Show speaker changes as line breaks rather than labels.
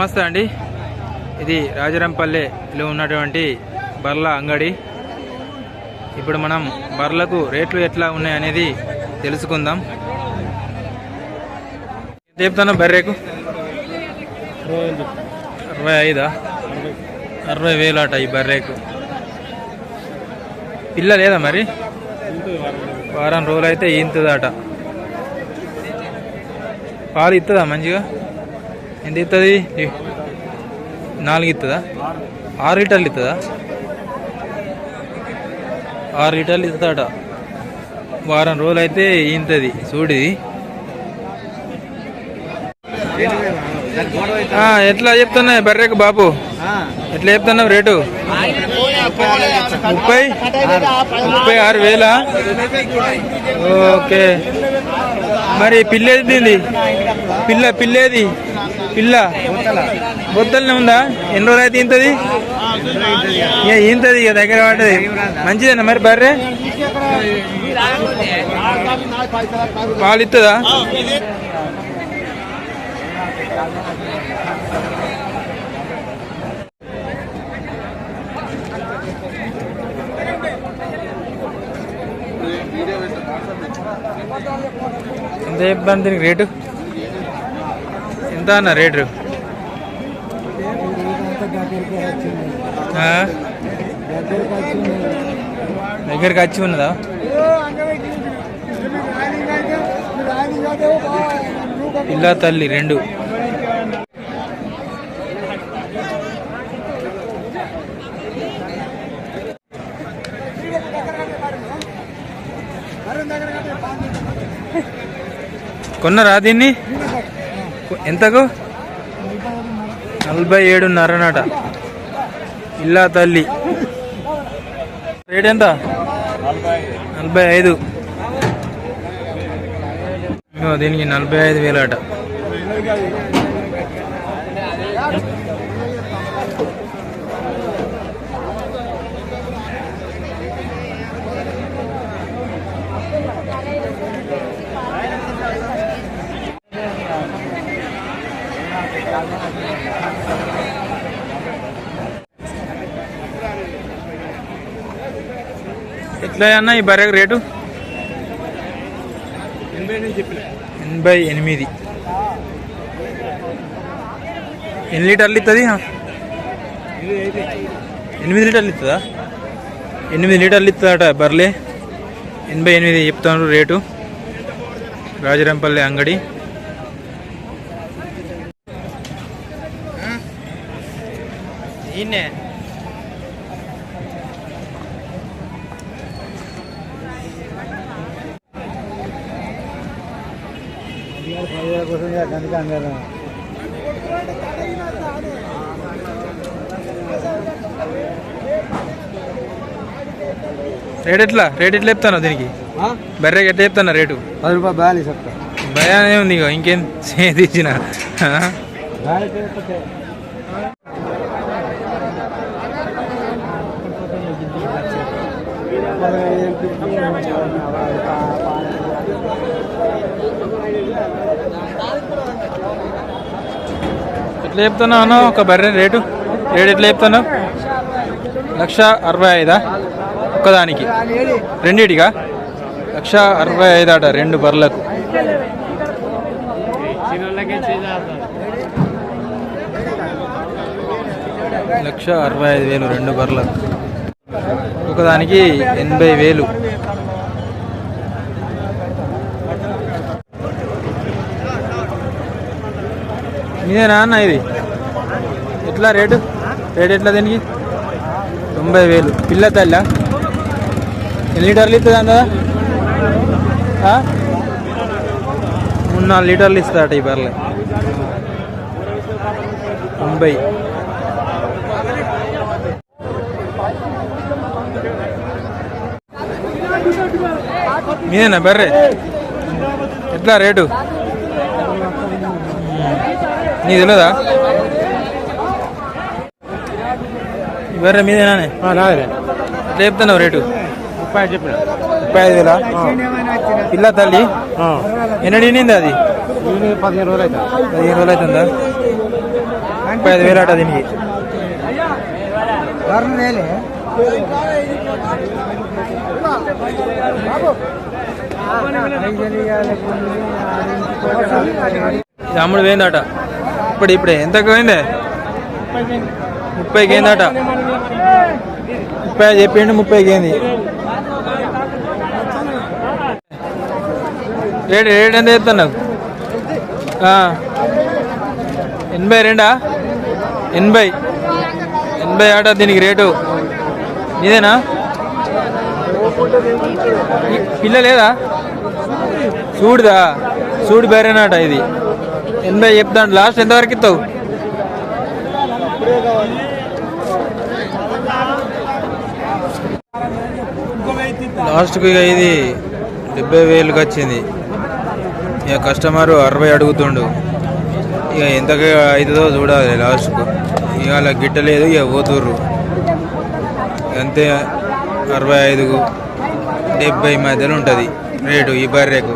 నమస్తే అండి. ఇది రాజరంపల్లెలో ఉన్నటువంటి బర్ల అంగడి. ఇప్పుడు మనం బర్లకు రేట్లు ఎట్లా ఉన్నాయి అనేది తెలుసుకుందాం. చెప్తాను బర్రెకు? అరవై ఐదా? అరవై వేలు అట ఈ బర్రెకు. పిల్ల లేదా మరి? వారం రోజులు అయితే ఇంతదట పాలు ఇస్తుందా మంచిగా? ఎంత ఇస్తుంది నాలుగు ఇస్తుందా ఆరు లీటర్లు ఇస్తుందా ఆరు లీటర్లు ఇస్తుందట వారం రోజులు అయితే ఇంతది చూడిది ఎట్లా చెప్తున్నాయి బర్రెకు బాబు ఎట్లా చెప్తున్నావు రేటు? ముప్పై? ముప్పై ఆరు వేలా? ఓకే. మరి పిల్లేది దీనిది పిల్ల పిల్లేది? పిల్ల. బొత్తలనే ఉందా? ఎన్ని రోజులు అయితే ఇంతది ఇక ఇంతది ఇక దగ్గర పడ్డది. మంచిదేనా మరి బర్రె? పాలు ఇస్తుందా ఎంత ఇబ్బంది రేటు? ఎంత అన్న రేటు? దగ్గరికి వచ్చి ఉన్నదా? పిల్ల తల్లి రెండు. కొన్నరా దీన్ని? ఎంతకు? నలభై ఏడున్నరనట ఇల్లా తల్లి. రేట్ ఎంత? నలభై ఐదు. దీనికి నలభై ఐదు వేలట. ఎట్లా అన్న ఈ బర్రెకు రేటు? ఎనభై ఎనిమిది ఎన్ని లీటర్లు ఇస్తుంది ఎనిమిది లీటర్లు ఇస్తుందా ఎనిమిది లీటర్లు ఇస్తుందట బర్లే ఎనభై ఎనిమిది చెప్తాను రేటు. రాజరంపల్లి అంగడి. ఈయనే రేట్ ఎట్లా? రేట్ ఎట్లా చెప్తాను దీనికి? బర్రెకి ఎట్లా చెప్తాను రేటు?
పది రూపాయలు బ్యాలీ చెప్తా.
భయానే ఉంది ఇక ఇంకేం తీసిన? ఎట్లా చెప్తున్నావు అన్న? ఒక బర్రె రేటు? రేటు ఎట్లా చెప్తున్నావు లక్ష అరవై ఐదా? ఒక్కదానికి. రెండిటిగా లక్ష అరవై ఐదు అట రెండు బర్లకు లక్ష అరవై ఐదు వేలు రెండు బర్లకు ఒకదానికి ఎనభై వేలు. మీదేనా అన్న ఇది? ఎట్లా రేటు? రేట్ ఎట్లా దీనికి? తొంభై వేలు. పిల్ల తల్ల? ఎన్ని లీటర్లు ఇస్తుంది అన్నదా ఆ? మూడు నాలుగు లీటర్లు ఇస్తాడట ఈ పర్లే తొంభై. మీదేనా బర్రె? ఎట్లా రేటు? నీకు తెలియదా బర్రె మీదేనా
నాదే
ఎట్లా చెప్తున్నావు రేటు?
ముప్పై చెప్పిన.
ముప్పై ఐదు వేల? పిల్ల తల్లి? ఎన్నడి నింది అది?
పదిహేను రోజులు అవుతుంది
పదిహేను రోజులు అవుతుందా ముప్పై ఐదు వేలు అట దీనికి.
వేలే.
ఇది పోయిందట. ఇప్పుడు ఇప్పుడే. ఎంతకు పోయిందే? ముప్పైకి ఏందట ముప్పై చెప్పిండు ముప్పైకి ఏంది రేటు రేట్ ఎంత చెప్తాను ఎనభై రెండా? ఎనభై. ఎనభై ఆట దీనికి రేటు. ఇదేనా పిల్ల లేదా? చూడుదా చూడు బేరేనాట ఇది. ఎంత చెప్తాను లాస్ట్ ఎంతవరకు ఇస్తావు? లాస్ట్కి ఇక ఇది డెబ్బై వేలుకి వచ్చింది. ఇక కస్టమర్ అరవై అడుగుతుండు. ఇక ఎంతగా అవుతుందో చూడాలి లాస్ట్కు. ఇవాళ గిట్టలేదు ఇక పోతుర్రు. అంతే. అరవై ఐదుకు డెబ్బై మధ్యలో ఉంటుంది రేటు ఈ బర్రెకు.